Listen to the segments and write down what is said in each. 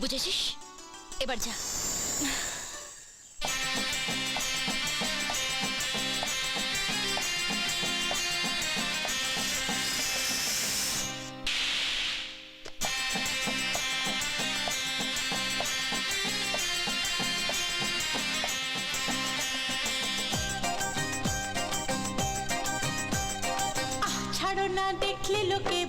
বুঝেছিস? এবার যা। দেখলে লোকে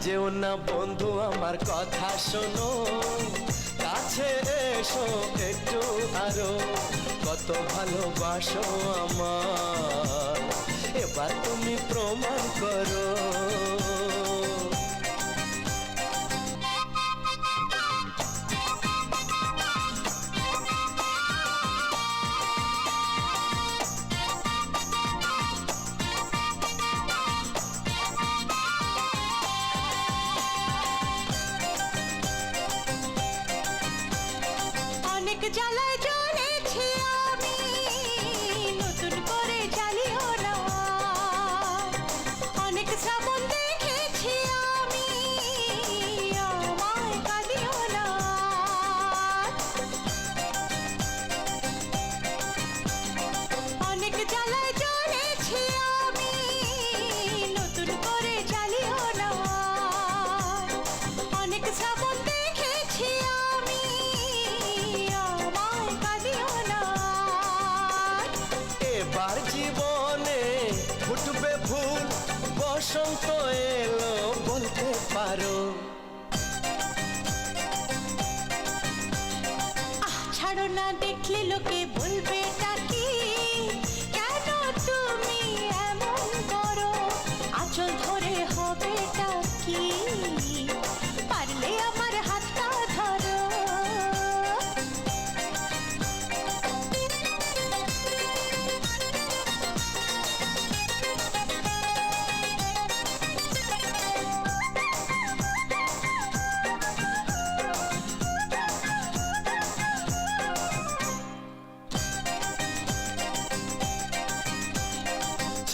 যেও না বন্ধু, আমার কথা শোনো। কাছে এসো একটু আরও। কত ভালোবাসো আমার। এবার তুমি প্রমাণ করো। অনেক বসন্ত এলো বলতে পারো। ছাড়ো না দেখলে লোকে বলবে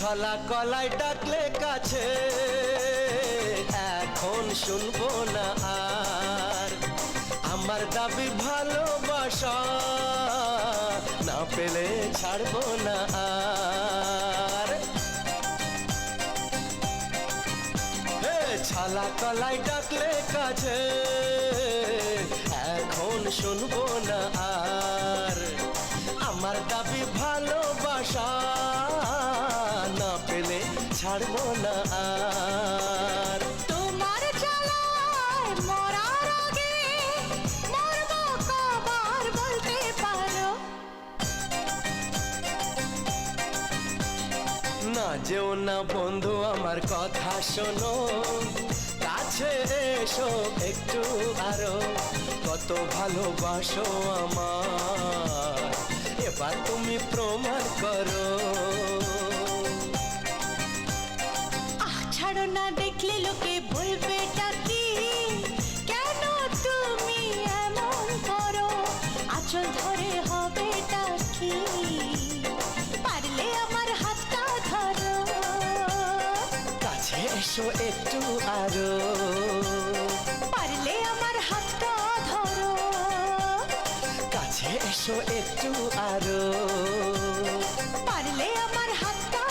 ছলা কলাই ডাকলে কাছে। এখন শুনব না আর। আমার দাবি ভালোবাসা না পেলে ছাড়বো না আর। ছালা কলাই ডাকলে কাছে। এখন শুনব না আর। আমার দাবি ভালোবাসা ছাড়বো না আর। তোমার জ্বালায় মরার আগে মরবো কবার বলতে পারো। না যেও না বন্ধু আমার কথা শোনো। কাছে এসো একটু আরও। কত ভালোবাসো আমার। এবার তুমি প্রমাণ করো। এসো একটু আরও। পারলে আমার হাতটা ধরো। কাছে এসো একটু আরও। পারলে আমার হাতটা